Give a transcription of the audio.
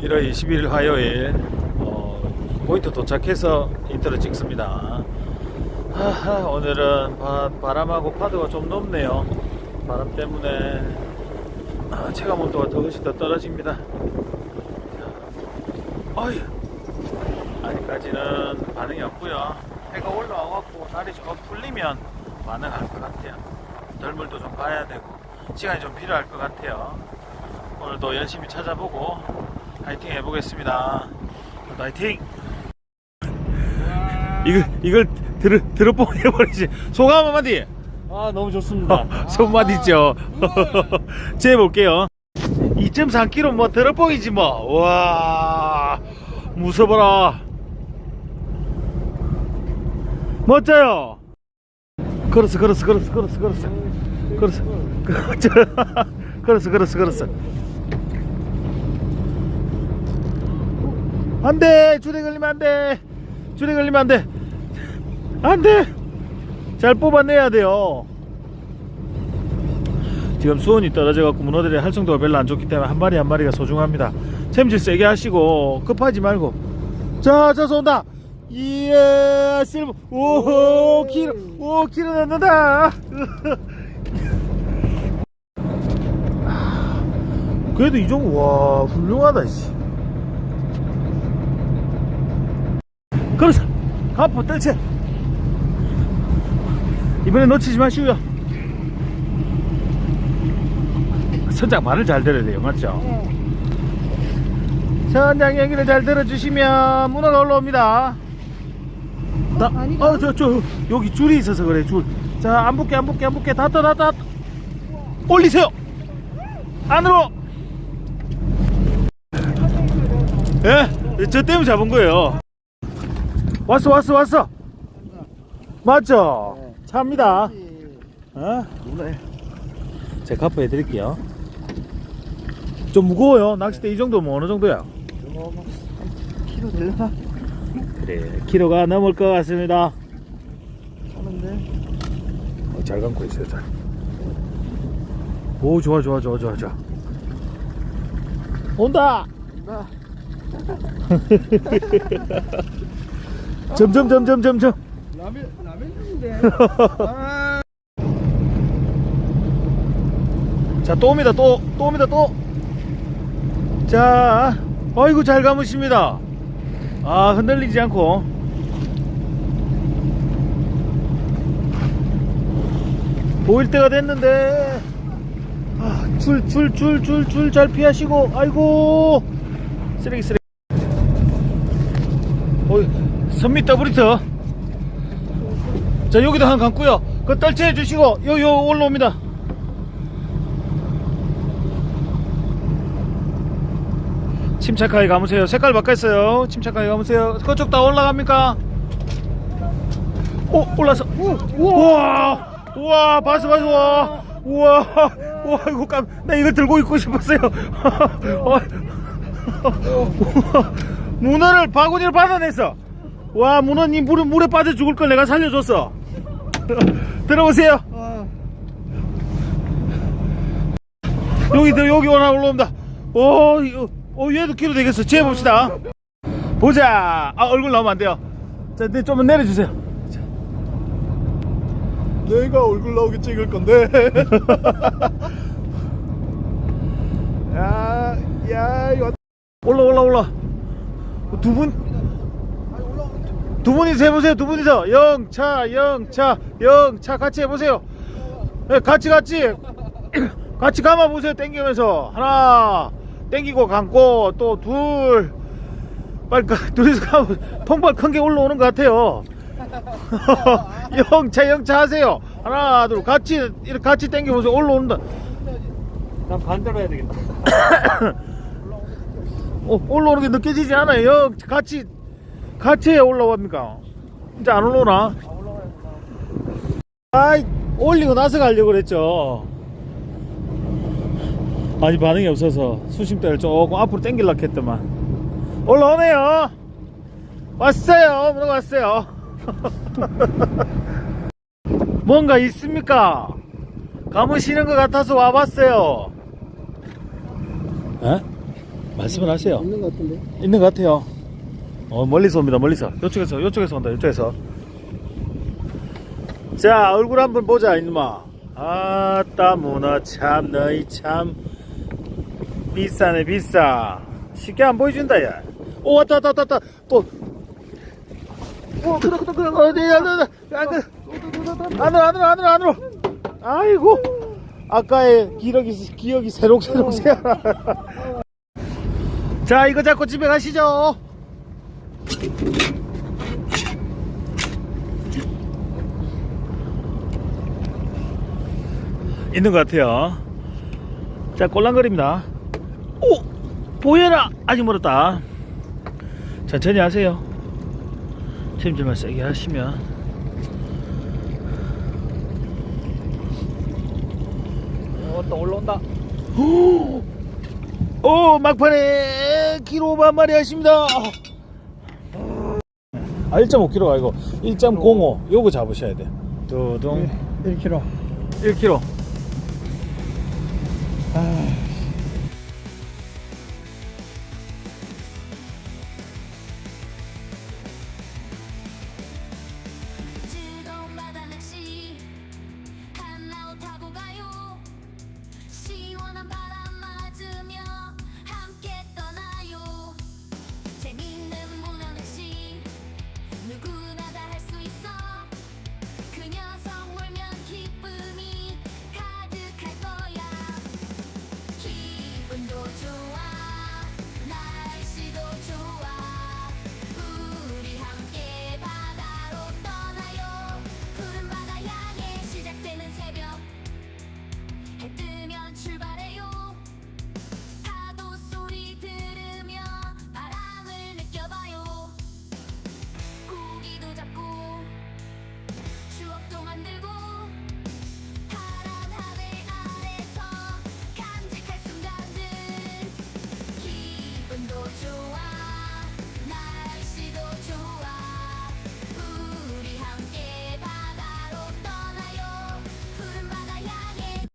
1월 21일 화요일 어, 포인트 도착해서 인터를 찍습니다. 하하, 오늘은 바, 바람하고 파도가 좀 높네요. 바람 때문에 아, 체감 온도가 더 훨씬 더 떨어집니다. 어이, 아직까지는 반응이 없고요. 해가 올라와갖고 날이 조금 풀리면 반응할 것 같아요. 덜물도 좀 봐야 되고 시간이 좀 필요할 것 같아요. 오늘도 열심히 찾아보고 파이팅 해보겠습니다. 파이팅! 이걸 이걸 들어 들어보고 해버리지. 소감 한마디. 아 너무 좋습니다. 손마디죠. 재 볼게요. 2.3km 뭐 들어보이지 뭐. 와 무서워라. 멋져요. 걸었어 걸었어 걸었어 걸었어 걸었어 걸었어 걸었어 걸었어 걸었어 안돼. 줄에 걸리면 안돼. 줄에 걸리면 안돼. 안돼. 잘 뽑아내야 돼요. 지금 수온이 떨어져 갖고 문어들의 활성도가 별로 안 좋기 때문에 한 마리 한 마리가 소중합니다. 챔질 세게 하시고 급하지 말고. 자자 쏜다. 이야 실버. 오호 키로 오 키로 넣는다 그래도 이 정도 와 훌륭하다 씨 그래서 가포 떨채 이번에 놓치지 마시고요 선장 말을 잘 들어야 돼요 맞죠? 선장 얘기를 잘 들어주시면 문어가 올라옵니다 나? 어, 저, 저, 여기 줄이 있어서 그래, 줄. 자, 안 붙게, 안 붙게, 안 붙게. 닫다, 닫다. 올리세요! 안으로! 예? 저 때문에 잡은 거예요. 왔어, 왔어, 왔어! 맞죠? 차입니다. 어? 네. 제가 갚아 해드릴게요. 좀 무거워요. 낚싯대 이 정도면 어느 정도야? 키로 될려나? 그래, 키로가 넘을 것 같습니다. 하는데 어, 잘 감고 있어요, 잘. 오, 좋아, 좋아, 좋아, 좋아, 좋아. 온다! 나 점점, 점점, 점점. 라면 라면 중인데 아 자, 또 옵니다, 또, 또 옵니다, 또. 자, 아이고, 잘 감으십니다. 아, 흔들리지 않고. 보일 때가 됐는데. 아, 줄, 줄, 줄, 줄, 줄 잘 피하시고. 아이고. 쓰레기, 쓰레기. 어이, 선미 더블리터. 자, 여기도 한 감고요. 그 떨채 해주시고, 요, 요, 올라옵니다. 침착하게 감으세요. 색깔 바꿨어요. 침착하게 감으세요. 그쪽 다 올라갑니까? 오, 올라서. 우와, 우와, 봤어, 봤어, 와. 우와, 우와, 이거 깜, 나 이거 들고 있고 싶었어요. 어, 우와, 문어를, 바구니를 받아냈어. 와, 문어님 물에, 물에 빠져 죽을 걸 내가 살려줬어. 들어오세요. 아, 여기 들 여기 오나 올라옵니다. 오, 이거, 어 얘도 키로 되겠어. 재봅시다 보자. 아 얼굴 나오면 안 돼요. 자, 네, 좀만 내려주세요. 내가 얼굴 나오게 찍을 건데. 야, 야, 이거 올라 올라 올라. 두 분. 두 분이서 해보세요. 두 분이서 영차 영차 영차 같이 해보세요. 네, 같이 같이 같이 감아 보세요. 땡기면서 하나 땡기고 감고 또 둘. 빨리 가- 둘이서 가면 통발 큰 게 올라오는 것 같아요. 영차 영차 하세요. 하나 둘 같이 이렇게 같이 땡기면서 올라온다. 난 반대로 해야 되겠다. 어, 올라오는 게 느껴지지 않아요. 영 같이 같이 올라옵니까? 진짜 안 올라오나? 아이 올리고 나서 가려고 그랬죠. 아니 반응이 없어서 수심대를 조금 앞으로 당길라 했더만 올라오네요. 왔어요. 문어 왔어요. 뭔가 있습니까? 감으시는 것 같아서 와봤어요. 에? 말씀을 하세요. 있는 것 같은데. 있는 것 같아요. 어, 멀리서 옵니다, 멀리서. 요쪽에서, 요쪽에서 온다, 요쪽에서. 자, 얼굴 한번 보자, 이놈아. 아따, 문어 참, 너희 참. 비싸네, 비싸. 쉽게 안 보여준다, 야. 오, 왔다, 왔다, 왔다, 왔다. 또. 오, 그래, 그래, 그래. 어디, 안 돼, 안 돼. 안 돼. 안으로, 안으로, 안으로, 안으로. 아이고. 아까의 기억이, 기억이 새록새록 새어. 자, 이거 잡고 집에 가시죠. 있는 것 같아요. 자, 꼴랑거립니다. 오! 보여라! 아직 멀었다. 천천히 하세요. 챔질만 세게 하시면. 어, 또 올라온다. 오 막판에 키로 반 마리 하십니다 아 1.5kg가 아니고 1.05 요거 잡으셔야 돼. 두둥. 1kg. 1kg 아,